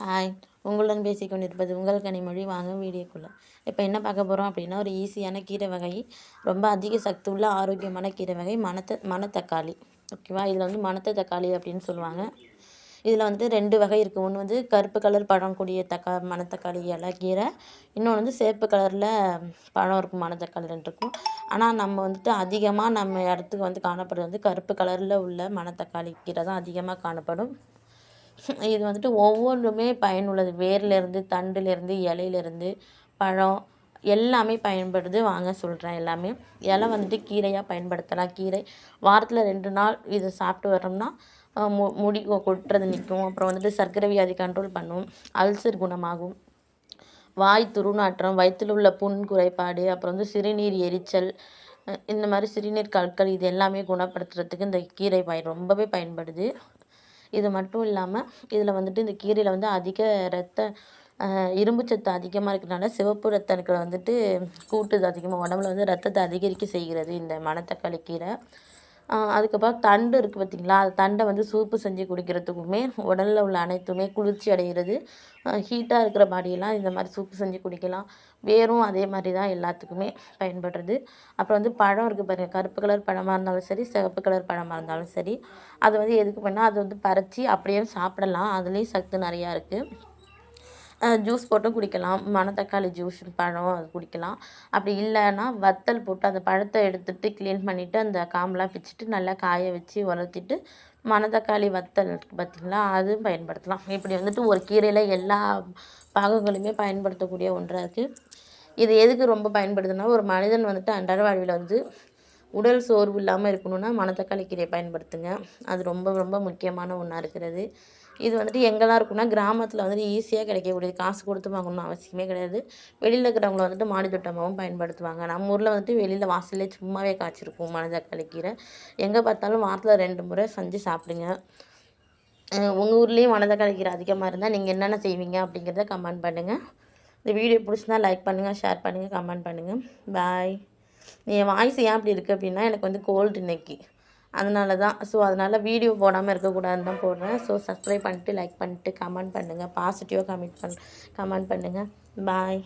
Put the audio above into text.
Hi உங்களுடன் பேசிக்கொண்டிருப்பது உங்கள் கனிமொழி. வாங்க வீடியோக்குள்ளே. இப்போ என்ன பார்க்க போகிறோம் அப்படின்னா ஒரு ஈஸியான கீரை வகை ரொம்ப அதிக சக்தி உள்ள ஆரோக்கியமான கீரை வகை மணத்த மணத்தக்காளி. ஓகேவா இதில் வந்து மணத்த தக்காளி அப்படின்னு சொல்லுவாங்க. இதில் வந்து ரெண்டு வகை இருக்குது ஒன்று வந்து கருப்பு கலர் பழம் கூடிய தக்கா மணத்தக்காளி இலை கீரை. இன்னொன்று வந்து சேப்பு கலரில் பழம் இருக்கும் மணத்தக்காளி ரெண்டு இருக்கும். ஆனால் நம்ம வந்துட்டு அதிகமாக நம்ம இடத்துக்கு வந்து காணப்படுறது வந்து கருப்பு கலரில் உள்ள மணத்தக்காளி கீரை தான் அதிகமாக காணப்படும். இது வந்துட்டு ஒவ்வொன்றுமே பயனுள்ளது. வேர்லேருந்து தண்டுலேருந்து இலையிலேருந்து பழம் எல்லாமே பயன்படுது. வாங்க சொல்கிறேன் எல்லாமே. இலை வந்துட்டு கீரையாக பயன்படுத்தலாம். கீரை வாரத்தில் ரெண்டு நாள் இதை சாப்பிட்டு வரோம்னா மு முடி கொட்டுறது நிற்கும். அப்புறம் வந்துட்டு சர்க்கரை வியாதி கண்ட்ரோல் பண்ணும். அல்சர் குணமாகும். வாய் துருநாற்றம் வயிற்றில் உள்ள புண் குறைபாடு அப்புறம் வந்து சிறுநீர் எரிச்சல் இந்த மாதிரி சிறுநீர் கற்கள் இது எல்லாமே குணப்படுத்துறதுக்கு இந்த கீரை பயன் ரொம்பவே பயன்படுது. இது மட்டும் இல்லாமல் இதில் வந்துட்டு இந்த கீரையில் வந்து அதிக ரத்த இரும்பு சத்து அதிகமாக இருக்கிறனால சிவப்பு ரத்த அணுக்களை வந்துட்டு கூட்டுது அதிகமாக உடம்புல வந்து ரத்தத்தை அதிகரிக்க செய்கிறது இந்த மணத்தக்காளி கீரை. அதுக்கப்புறம் தண்டு இருக்குது பார்த்திங்களா அது தண்டை வந்து சூப்பு செஞ்சு குடிக்கிறதுக்குமே உடலில் உள்ள அனைத்துமே குளிர்ச்சி அடைகிறது. ஹீட்டாக இருக்கிற பாடியெல்லாம் இந்த மாதிரி சூப்பு செஞ்சு குடிக்கலாம். வேரும் அதே மாதிரி தான் எல்லாத்துக்குமே பயன்படுறது. அப்புறம் வந்து பழம் இருக்குது பாருங்கள் கருப்பு கலர் பழமாக இருந்தாலும் சரி சிவப்பு கலர் பழமாக இருந்தாலும் சரி. அதை வந்து எதுக்கு பண்ணால் அதை வந்து பறித்து அப்படியே சாப்பிடலாம். அதுலேயும் சத்து நிறையா இருக்குது ஜூஸ் போட்டும் குடிக்கலாம். மணத்தக்காளி ஜூஸ் பழம் அது குடிக்கலாம். அப்படி இல்லைன்னா வத்தல் போட்டு அந்த பழத்தை எடுத்துகிட்டு க்ளீன் பண்ணிவிட்டு அந்த காம்பெலாம் பிச்சுட்டு நல்லா காய வச்சு உலர்த்திட்டு மணத்தக்காளி வத்தல் இருக்குது பார்த்திங்களா அதுவும் பயன்படுத்தலாம். இப்படி வந்துட்டு ஒரு கீரையில் எல்லா பாகங்களுமே பயன்படுத்தக்கூடிய ஒன்றாக இருக்குது இது எதுக்கு ரொம்ப பயன்படுதுன்னா ஒரு மனிதன் வந்துட்டு அன்றாட வாழ்வில் வந்து உடல் சோர்வு இல்லாமல் இருக்கணும்னா மணத்தக்காளி கீரையை பயன்படுத்துங்க. அது ரொம்ப ரொம்ப முக்கியமான ஒன்றா இருக்கிறது. இது வந்துட்டு எங்கெல்லாம் இருக்குன்னா கிராமத்தில் வந்துட்டு ஈஸியாக கிடைக்கக்கூடியது. காசு கொடுத்து வாங்கணும்னு அவசியமே கிடையாது. வெளியில் இருக்கிறவங்கள வந்துட்டு மாடி தோட்டமாகவும் பயன்படுத்துவாங்க. நம்ம ஊரில் வந்துட்டு வெளியில் வாசல்லே சும்மாவே காய்ச்சிருக்கும் மணத்தக்காளி கீரை. எங்கே பார்த்தாலும் வாரத்தில் ரெண்டு முறை செஞ்சு சாப்பிடுங்க. உங்கள் ஊர்லேயும் மணத்தக்காளி கீரை அதிகமாக இருந்தால் நீங்கள் என்னென்ன செய்வீங்க அப்படிங்கிறத கமெண்ட் பண்ணுங்கள் இந்த வீடியோ பிடிச்சிருந்தா லைக் பண்ணுங்கள் ஷேர் பண்ணுங்கள் கமெண்ட் பண்ணுங்கள் பாய் என் வாய்ஸ் ஏன் அப்படி இருக்குது அப்படின்னா எனக்கு வந்து கோல்டு இன்னைக்கு. அதனால தான். ஸோ அதனால் வீடியோ போடாமல் இருக்கக்கூடாதுன்னு தான் போடுறேன். ஸோ சப்ஸ்கிரைப் பண்ணிட்டு லைக் பண்ணிட்டு கமெண்ட் பண்ணுங்கள் பாசிட்டிவாக கமெண்ட் பண் கமெண்ட் பண்ணுங்கள் பாய்